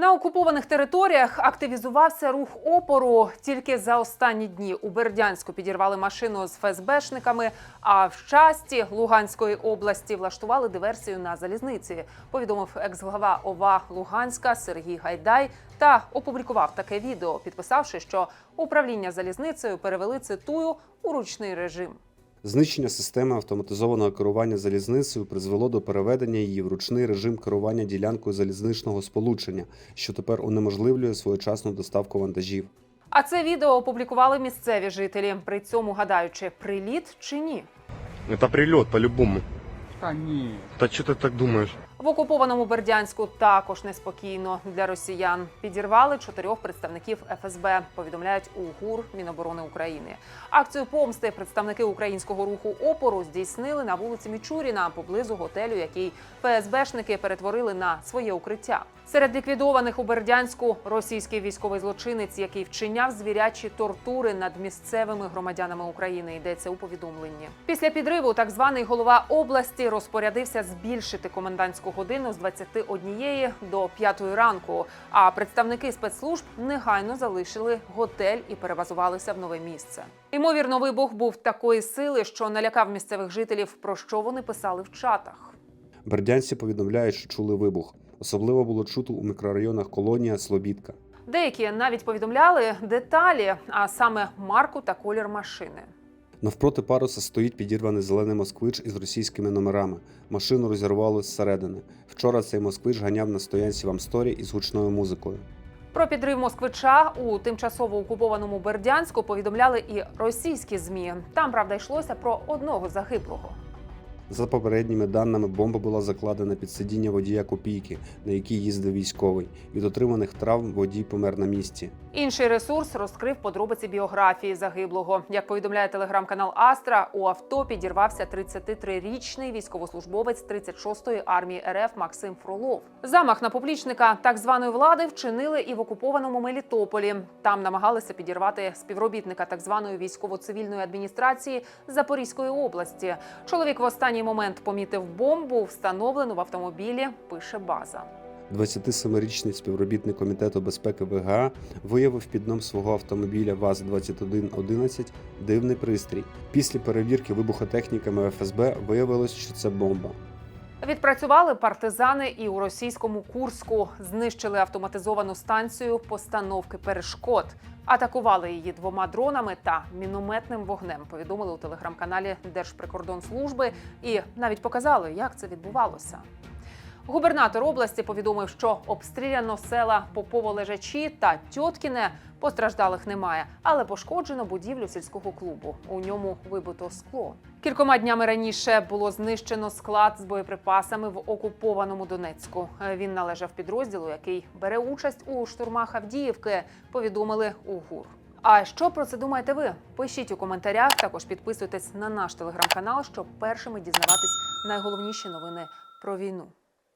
На окупованих територіях активізувався рух опору. Тільки за останні дні у Бердянську підірвали машину з ФСБшниками, а в часті Луганської області влаштували диверсію на залізниці. Повідомив екс-глава ОВА Луганська Сергій Гайдай та опублікував таке відео, підписавши, що управління залізницею перевели цитую у ручний режим. Знищення системи автоматизованого керування залізницею призвело до переведення її в ручний режим керування ділянкою залізничного сполучення, що тепер унеможливлює своєчасну доставку вантажів. А це відео опублікували місцеві жителі, при цьому гадаючи, приліт чи ні. Це прильот по-любому. Та ні. Да что ты так думаешь? В окупованому Бердянську також неспокійно для росіян. Підірвали чотирьох представників ФСБ. Повідомляють у ГУР Міноборони України. Акцію помсти представники українського руху опору здійснили на вулиці Мічуріна поблизу готелю, який ФСБшники перетворили на своє укриття. Серед ліквідованих у Бердянську російський військовий злочинець, який вчиняв звірячі тортури над місцевими громадянами України. Йдеться у повідомленні. Після підриву так званий голова області розпорядився збільшити комендантську годину з 21 до 5 ранку. А представники спецслужб негайно залишили готель і перебазувалися в нове місце. Ймовірно, вибух був такої сили, що налякав місцевих жителів, про що вони писали в чатах. Бердянці повідомляють, що чули вибух. Особливо було чути у мікрорайонах Колонія Слобідка. Деякі навіть повідомляли деталі, а саме марку та колір машини. Навпроти паруса стоїть підірваний зелений москвич із російськими номерами. Машину розірвало зсередини. Вчора цей москвич ганяв на стоянці в Амсторі із гучною музикою. Про підрив москвича у тимчасово окупованому Бердянську повідомляли і російські змі. Там правда йшлося про одного загиблого. За попередніми даними, бомба була закладена під сидіння водія копійки, на якій їздив військовий. Від отриманих травм водій помер на місці. Інший ресурс розкрив подробиці біографії загиблого. Як повідомляє телеграм-канал Астра, у авто підірвався 33-річний військовослужбовець 36-ї армії РФ Максим Фролов. Замах на поплічника так званої влади вчинили і в окупованому Мелітополі. Там намагалися підірвати співробітника так званої військово-цивільної адміністрації Запорізької області. Чоловік в останній момент помітив бомбу, встановлену в автомобілі. Пише база. 27-річний співробітник комітету безпеки ВГА виявив під дном свого автомобіля ВАЗ-2111 дивний пристрій. Після перевірки вибухотехніками ФСБ виявилось, що це бомба. Відпрацювали партизани і у російському Курську. Знищили автоматизовану станцію постановки перешкод. Атакували її двома дронами та мінометним вогнем. Повідомили у телеграм-каналі Держприкордонслужби і навіть показали, як це відбувалося. Губернатор області повідомив, що обстріляно села Попово-Лежачі та Тьоткіне. Постраждалих немає, але пошкоджено будівлю сільського клубу. У ньому вибито скло. Кількома днями раніше було знищено склад з боєприпасами в окупованому Донецьку. Він належав підрозділу, який бере участь у штурмах Авдіївки. Повідомили у ГУР. А що про це думаєте ви? Пишіть у коментарях. Також підписуйтесь на наш телеграм-канал, щоб першими дізнаватись найголовніші новини про війну.